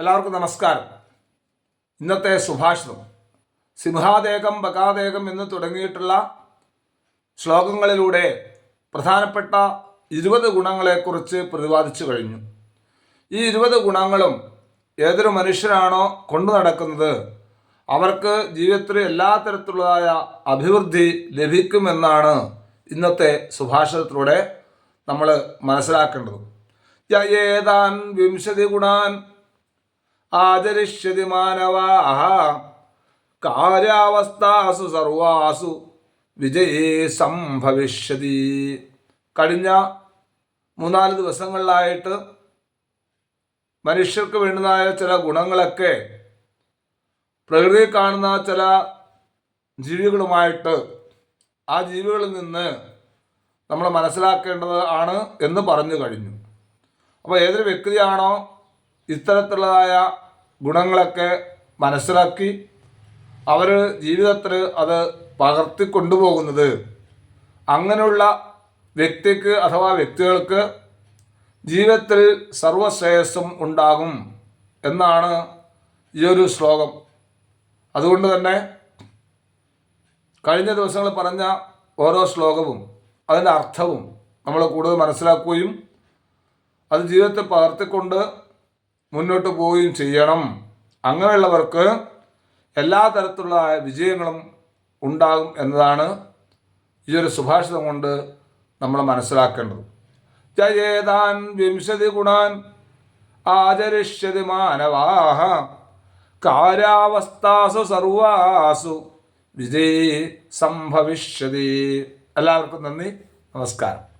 എല്ലാവർക്കും നമസ്കാരം. ഇന്നത്തെ സുഭാഷിതം. സിംഹാദേകം ബകാദേകം എന്ന് തുടങ്ങിയിട്ടുള്ള ശ്ലോകങ്ങളിലൂടെ പ്രധാനപ്പെട്ട ഇരുപത് ഗുണങ്ങളെക്കുറിച്ച് പ്രതിപാദിച്ചു കഴിഞ്ഞു. ഈ ഇരുപത് ഗുണങ്ങളും ഏതൊരു മനുഷ്യനാണോ കൊണ്ടു നടക്കുന്നത് അവർക്ക് ജീവിതത്തിൽ എല്ലാ തരത്തിലുള്ളതായ അഭിവൃദ്ധി ലഭിക്കുമെന്നാണ് ഇന്നത്തെ സുഭാഷിതത്തിലൂടെ നമ്മൾ മനസ്സിലാക്കേണ്ടത്. ഏതാൻ വിംശതി ഗുണാൻ ആചരിഷ്യതി മാനവാഹ. കാര്യാവസ്ഥാസു സർവാസു വിജയേ സംഭവിഷ്യതി. കഴിഞ്ഞ മൂന്നാൽ ദിവസങ്ങളിലായിട്ട് മനുഷ്യർക്ക് വേണ്ടതായ ചില ഗുണങ്ങളൊക്കെ പ്രകൃതിയിൽ കാണുന്ന ചില ജീവികളുമായിട്ട് ആ ജീവികളിൽ നിന്ന് നമ്മൾ മനസ്സിലാക്കേണ്ടത് ആണ് എന്ന് പറഞ്ഞു കഴിഞ്ഞു. അപ്പോൾ ഏതൊരു വ്യക്തിയാണോ ഇത്തരത്തിലുള്ളതായ ഗുണങ്ങളൊക്കെ മനസ്സിലാക്കി അവർ ജീവിതത്തിൽ അത് പകർത്തി കൊണ്ടുപോകുന്നത്. അങ്ങനെയുള്ള വ്യക്തിക്ക് അഥവാ വ്യക്തികൾക്ക് ജീവിതത്തിൽ സർവശ്രേയസ്സും ഉണ്ടാകും എന്നാണ് ഈ ഒരു ശ്ലോകം. അതുകൊണ്ട് തന്നെ കഴിഞ്ഞ ദിവസങ്ങൾ പറഞ്ഞ ഓരോ ശ്ലോകവും അതിന്റെ അർത്ഥവും നമ്മൾ കൂടുതൽ മനസ്സിലാക്കുകയും അത് ജീവിതത്തിൽ പകർത്തിക്കൊണ്ട് മുന്നോട്ട് പോവുകയും ചെയ്യണം. അങ്ങനെയുള്ളവർക്ക് എല്ലാ തരത്തിലുള്ള വിജയങ്ങളും ഉണ്ടാകും എന്നതാണ് ഈ ഒരു സുഭാഷിതം കൊണ്ട് നമ്മൾ മനസ്സിലാക്കേണ്ടത്. ജയേതാൻ വിംശതി ഗുണാൻ ആചരിഷ്യതി മാനവാഹ കാര്യാവസ്ഥാസു സർവാസു വിജയേ സംഭവിഷ്യതി. എല്ലാവർക്കും നന്ദി നമസ്കാരം.